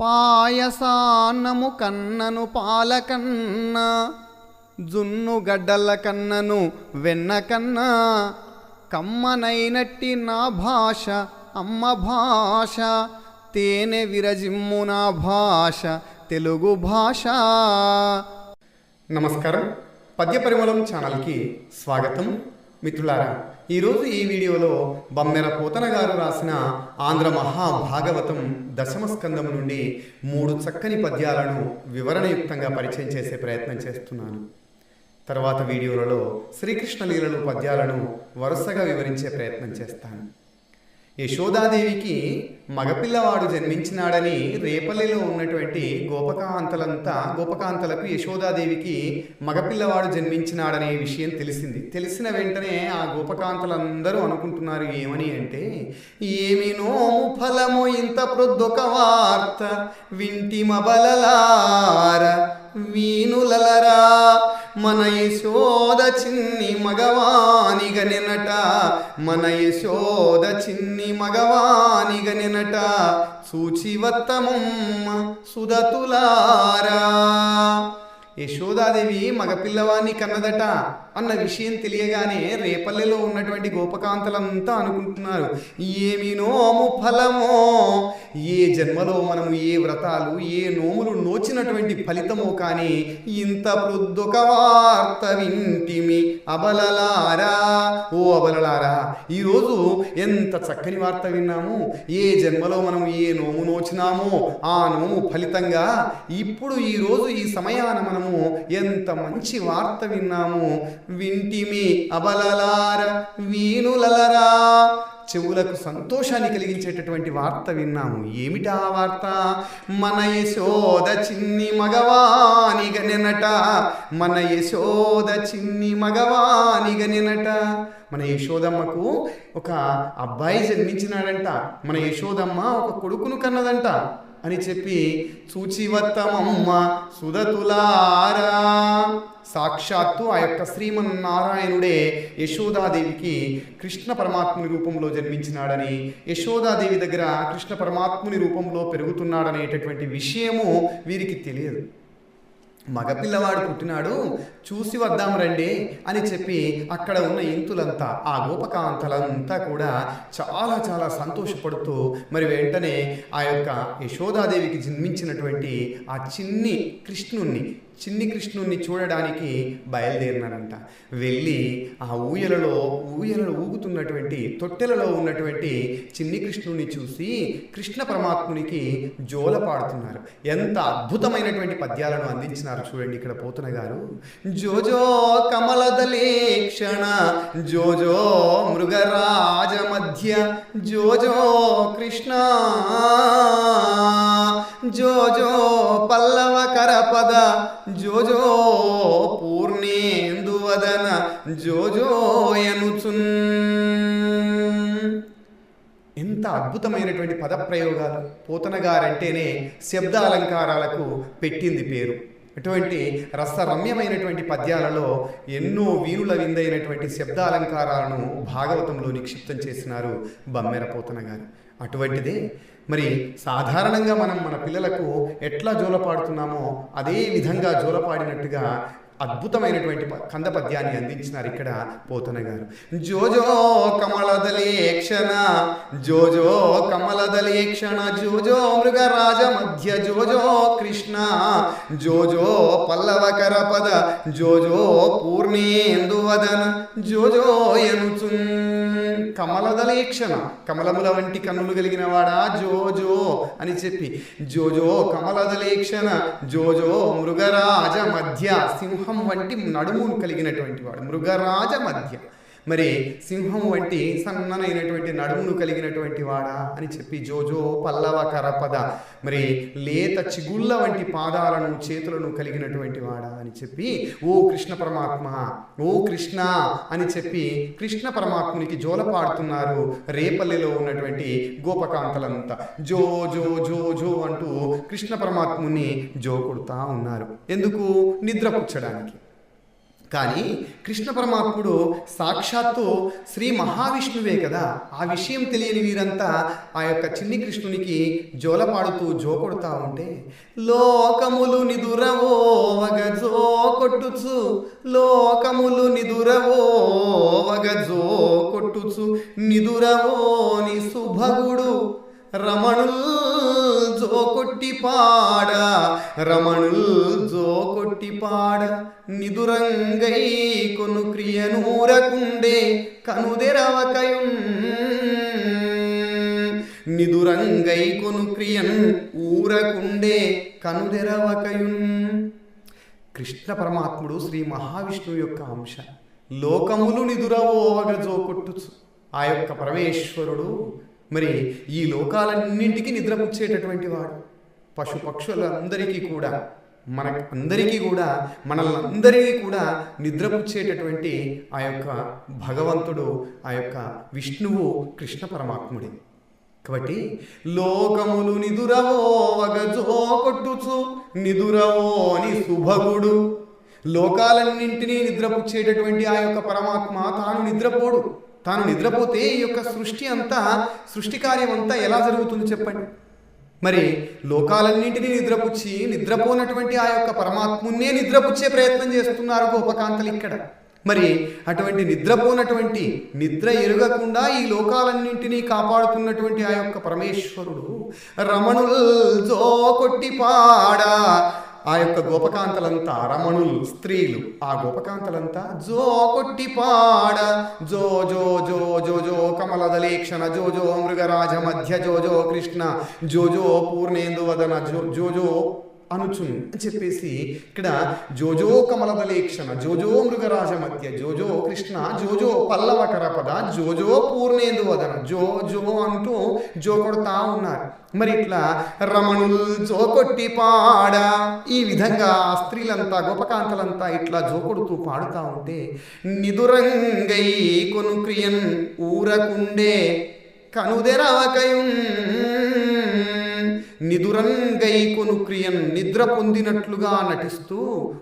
పాయసాన్నము కన్నను పాలకన్న జున్ను గడ్డల కన్నను వెన్నకన్నా కమ్మనైనట్టి నా భాష అమ్మ భాష తేనె విరజిమ్ము నా భాష తెలుగు భాష. నమస్కారం. పద్య పరిమళం ఛానల్కి స్వాగతం. మిత్రులారా ఈరోజు ఈ వీడియోలో బమ్మెర పోతన గారు రాసిన ఆంధ్ర మహాభాగవతం దశమ స్కందం నుండి మూడు చక్కని పద్యాలను వివరణయుక్తంగా పరిచయం చేసే ప్రయత్నం చేస్తున్నాను. తర్వాత వీడియోలలో శ్రీకృష్ణ లీలలు పద్యాలను వరుసగా వివరించే ప్రయత్నం చేస్తాను. యశోదాదేవికి మగపిల్లవాడు జన్మించినాడని రేపల్లిలో ఉన్నటువంటి గోపకాంతలంతా గోపకాంతలకు యశోదాదేవికి మగపిల్లవాడు జన్మించినాడనే విషయం తెలిసింది. తెలిసిన వెంటనే ఆ గోపకాంతలందరూ అనుకుంటున్నారు ఏమని అంటే ఏమినో ఫలము ఇంత ప్రొద్దొక వార్త వింటి మబలలార వీనులలరా మన యశోద చిన్ని మగవానిగ నినట. మన యశోద చిన్ని మగవానిగ నినట. సూచివత్తమమ్మ సుదతులారా యశోదాదేవి మగపిల్లవాన్ని కన్నదట. అన్న విషయం తెలియగానే రేపల్లెలో ఉన్నటువంటి గోపకాంతలంతా అనుకుంటున్నారు. ఏమి నోము ఫలమో? ఏ జన్మలో మనము ఏ వ్రతాలు ఏ నోములు నోచినటువంటి ఫలితమో కానీ ఇంత ప్రొద్దుక వార్త వింటిమి అబలలారా. ఓ అబలలారా ఈరోజు ఎంత చక్కని వార్త విన్నాము. ఏ జన్మలో మనం ఏ నోము నోచినామో ఆ నోము ఫలితంగా ఇప్పుడు ఈరోజు ఈ సమయాన మనము ఎంత మంచి వార్త విన్నాము. వింటిమి అబలలార వీణులలరా. చెవులకు సంతోషాన్ని కలిగించేటటువంటి వార్త విన్నాము. ఏమిటా వార్త? మన యశోద చిన్ని మగవానిగ నినట. మన యశోద చిన్ని మగవానిగ నినట. మన యశోదమ్మకు ఒక అబ్బాయి జన్మించినాడంట. మన యశోదమ్మ ఒక కొడుకును కన్నదంట. అని చెప్పి సూచివత్తమమ్మ సుధతులారా. సాక్షాత్తు ఆ యొక్క శ్రీమన్నారాయణుడే యశోదాదేవికి కృష్ణ పరమాత్ముని రూపంలో జన్మించినాడని యశోదాదేవి దగ్గర కృష్ణ పరమాత్ముని రూపంలో పెరుగుతున్నాడనేటటువంటి విషయము వీరికి తెలియదు. మగపిల్లవాడు పుట్టినాడు చూసి వద్దాం రండి అని చెప్పి అక్కడ ఉన్న ఇంతులంతా ఆ గోపకాంతలంతా కూడా చాలా చాలా సంతోషపడుతూ మరి వెంటనే ఆ యొక్క యశోదాదేవికి జన్మించినటువంటి ఆ చిన్ని కృష్ణుణ్ణి చిన్ని కృష్ణుణ్ణి చూడడానికి బయలుదేరినారంట. వెళ్ళి ఆ ఊయలలో ఊయలలో ఊగుతున్నటువంటి తొట్టెలలో ఉన్నటువంటి చిన్ని కృష్ణుణ్ణి చూసి కృష్ణ పరమాత్మునికి జోల పాడుతున్నారు. ఎంత అద్భుతమైనటువంటి పద్యాలను అందించినారు చూడండి ఇక్కడ పోతున్న గారు. జోజో కమలదలేక్షణ జోజో మృగరాజ మధ్య జోజో కృష్ణ. జోజో పల్లవ కరపద జోజో పూర్ణేందువదన జోజోయనుచున్ ఎంత అద్భుతమైనటువంటి పదప్రయోగాలు పోతన గారంటేనే శబ్ద అలంకారాలకు పెట్టింది పేరు. అటువంటి రసరమ్యమైనటువంటి పద్యాలలో ఎన్నో వీరుల విందైనటువంటి శబ్ద అలంకారాలను భాగవతంలో నిక్షిప్తం చేసినారు బమ్మెర పోతన గారు అటువంటిదే. మరి సాధారణంగా మనం మన పిల్లలకు ఎట్లా జోలపాడుతున్నామో అదే విధంగా జోలపాడినట్టుగా అద్భుతమైనటువంటి ప- కంద పద్యాన్ని అందించినారు ఇక్కడ పోతన గారు. జోజో కమలదలేక్షణ జోజో కమలదలేక్షణ జోజో మృగరాజ మధ్య జోజో కృష్ణ జోజో పల్లవకర పద జోజో పూర్ణేందువదన జోజో ఎనుచున్ కమలదలేక్షణ కమలముల వంటి కన్నులు కలిగిన వాడా? జోజో అని చెప్పి. జోజో కమలదలేక్షణ జోజో మృగరాజ మధ్య. సింహం వంటి నడుము కలిగినటువంటి వాడు. మృగరాజ మధ్య. మరి సింహం వంటి సన్ననైనటువంటి నడుమును కలిగినటువంటి వాడా అని చెప్పి జోజో పల్లవ కరపద మరి లేత చిగుళ్ళ వంటి పాదాలను చేతులను కలిగినటువంటి వాడా అని చెప్పి ఓ కృష్ణ పరమాత్మ ఓ కృష్ణ అని చెప్పి కృష్ణ పరమాత్మునికి జోల పాడుతున్నారు రేపల్లెలో ఉన్నటువంటి గోపకాంతలంతా. జో జో జో జో అంటూ కృష్ణ పరమాత్ముని జో కొడుతా ఉన్నారు. ఎందుకు? నిద్రపుచ్చడానికి కానీ కృష్ణ పరమాత్ముడు సాక్షాత్తు శ్రీ మహావిష్ణువే కదా. ఆ విషయం తెలియని వీరంతా ఆ యొక్క చిన్ని కృష్ణునికి జోలపాడుతూ జోకొడుతా ఉంటే లోకములు నిదురవోవగ జో కొట్టుచు లోకములు నిదురవోవగ జో కొట్టుచు నిదురవోని శుభగుడు రమణుల్ జో కొట్టి పాడ రమణుల్ జో నిదురంగై కొను క్రియనూరకుండే కనుదెరవకయున్ నిదురంగై కొను క్రియన్ ఊరకుండే కనుదెరవకయున్ కృష్ణ పరమాత్ముడు శ్రీ మహావిష్ణువు యొక్క అంశ లోకములు నిదురవోవగ జోకొట్టుచు ఆ యొక్క పరమేశ్వరుడు మరి ఈ లోకాలన్నింటికి నిద్రపుచ్చేటటువంటి వాడు పశుపక్షులందరికీ కూడా మన అందరికీ కూడా మనల్ని కూడా నిద్రపుచ్చేటటువంటి ఆ యొక్క భగవంతుడు ఆ యొక్క విష్ణువు కృష్ణ పరమాత్ముడి. కాబట్టి లోకములు నిదురవోవగజో కొట్టుచు నిదురవోని శుభగుడు లోకాలన్నింటినీ నిద్రపుచ్చేటటువంటి ఆ యొక్క పరమాత్మ తాను నిద్రపోడు. తాను నిద్రపోతే ఈ యొక్క సృష్టి అంతా సృష్టి కార్యం అంతా ఎలా జరుగుతుంది చెప్పండి? మరి లోకాలన్నింటినీ నిద్రపుచ్చి నిద్రపోనటువంటి ఆ యొక్క పరమాత్మున్నే నిద్రపుచ్చే ప్రయత్నం చేస్తున్నారు గోపకాంతలు ఇక్కడ. మరి అటువంటి నిద్రపోనటువంటి నిద్ర ఎరుగకుండా ఈ లోకాలన్నింటినీ కాపాడుతున్నటువంటి ఆ యొక్క పరమేశ్వరుడు రమణుల్ జో కొట్టి పాడా ఆ యొక్క గోపకాంతలంతా రమణులు స్త్రీలు ఆ గోపకాంతలంతా జో కొట్టి పాడ జో జో జో జో జో కమలదలేక్షణ జో జో మృగరాజ మధ్య జో జో కృష్ణ జో జో పూర్ణేందువదన జో జో జో అనుచును అని చెప్పేసి ఇక్కడ జోజో కమలదలేక్షణ జోజో మృగరాజ మధ్య జోజో కృష్ణ జోజో పల్లవ కరపద జోజో పూర్ణేందు వదన జో జో అంటూ జో కొడతా ఉన్నారు. మరి ఇట్లా రమణుల్ జో కొట్టి పాడ ఈ విధంగా స్త్రీలంతా గోపకాంతలంతా ఇట్లా జో కొడుతూ పాడుతూ ఉంటే నిదురంగై కొను క్రియన్ ఊరకుండే కనుదెరవకయున్ నిదురంగై కొను క్రియన్ నిద్ర పొందినట్లుగా నటిస్తూ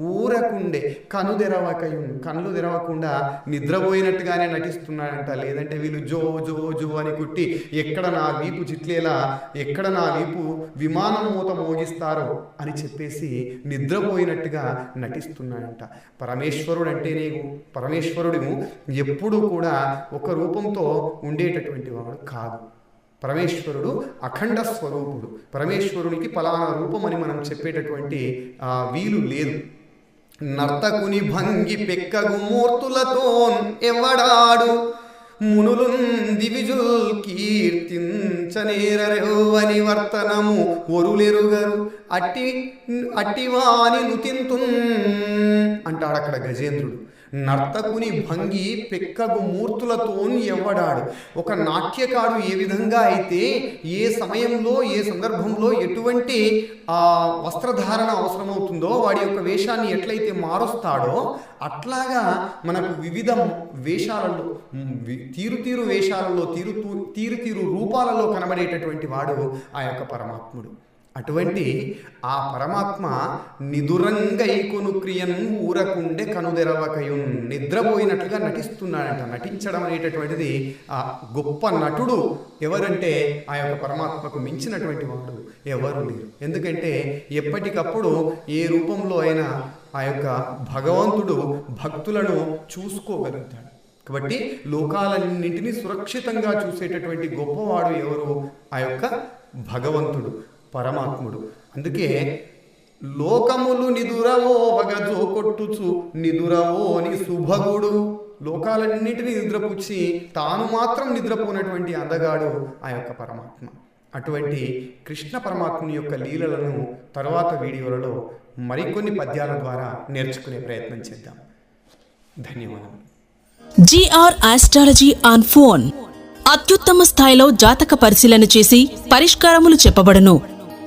ఊరకుండే కను తెరవకయు కళ్ళు తెరవకుండా నిద్రపోయినట్టుగానే నటిస్తున్నాడంట. లేదంటే వీళ్ళు జో జో జో అని కుట్టి ఎక్కడ నా వీపు చిట్లేలా ఎక్కడ నా వీపు విమానం మూత మోగిస్తారో అని చెప్పేసి నిద్రపోయినట్టుగా నటిస్తున్నాడంట. పరమేశ్వరుడు అంటేనే పరమేశ్వరుడు ఎప్పుడూ కూడా ఒక రూపంతో ఉండేటటువంటి వాడు కాదు. పరమేశ్వరుడు అఖండ స్వరూపుడు. పరమేశ్వరునికి ఫలానా రూపం అని మనం చెప్పేటటువంటి ఆ, వీలు లేదు. నర్తకుని భంగి పెక్కగు మూర్తులతో ఎవడాడు మునులు దివిజుల్ కీర్తించనేరని వర్తనము ఒరులెరుగరు. అట్టి అట్టివాని నుతింతున్ అంటాడు అక్కడ గజేంద్రుడు. నర్తకుని భంగి పెక్కగు మూర్తులతో ఎవ్వడాడు. ఒక నాట్యకాడు ఏ విధంగా అయితే ఏ సమయంలో ఏ సందర్భంలో ఎటువంటి ఆ వస్త్రధారణ అవసరమవుతుందో వాడి యొక్క వేషాన్ని ఎట్లయితే మారుస్తాడో అట్లాగా మనకు వివిధ వేషాలలో తీరు తీరు వేషాలలో తీరు తీరు తీరు రూపాలలో కనబడేటటువంటి వాడు ఆ యొక్క పరమాత్ముడు. అటువంటి ఆ పరమాత్మ నిదురంగైకును క్రియన్ ఊరకుండే కనుదెరవకయున్ నిద్రపోయినట్లుగా నటిస్తున్నాడంట. నటించడం అనేటటువంటిది ఆ గొప్ప నటుడు ఎవరంటే ఆ యొక్క పరమాత్మకు మించినటువంటి వాడు ఎవరు లేరు. ఎందుకంటే ఎప్పటికప్పుడు ఏ రూపంలో అయినా ఆ యొక్క భగవంతుడు భక్తులను చూసుకోగలుగుతాడు. కాబట్టి లోకాలన్నింటినీ సురక్షితంగా చూసేటటువంటి గొప్పవాడు ఎవరు? ఆ యొక్క భగవంతుడు. పరమాత్ముడు. అందుకే లోకములు నిదురవో వగజో కొట్టుచు నిదురవోని శుభగుడు లోకాలన్నింటినీ నిద్రపుచ్చి తాను మాత్రం నిద్రపోనటువంటి అందగాడు ఆ యొక్క పరమాత్మ. అటువంటి కృష్ణ పరమాత్ముని యొక్క లీలలను తర్వాత వీడియోలలో మరికొన్ని పద్యాల ద్వారా నేర్చుకునే ప్రయత్నం చేద్దాం. ధన్యవాదాలు జిఆర్ ఆస్ట్రాలజీ ఆన్ ఫోన్. అత్యుత్తమ స్థాయిలో జాతక పరిశీలన చేసి పరిష్కారములు చెప్పబడను.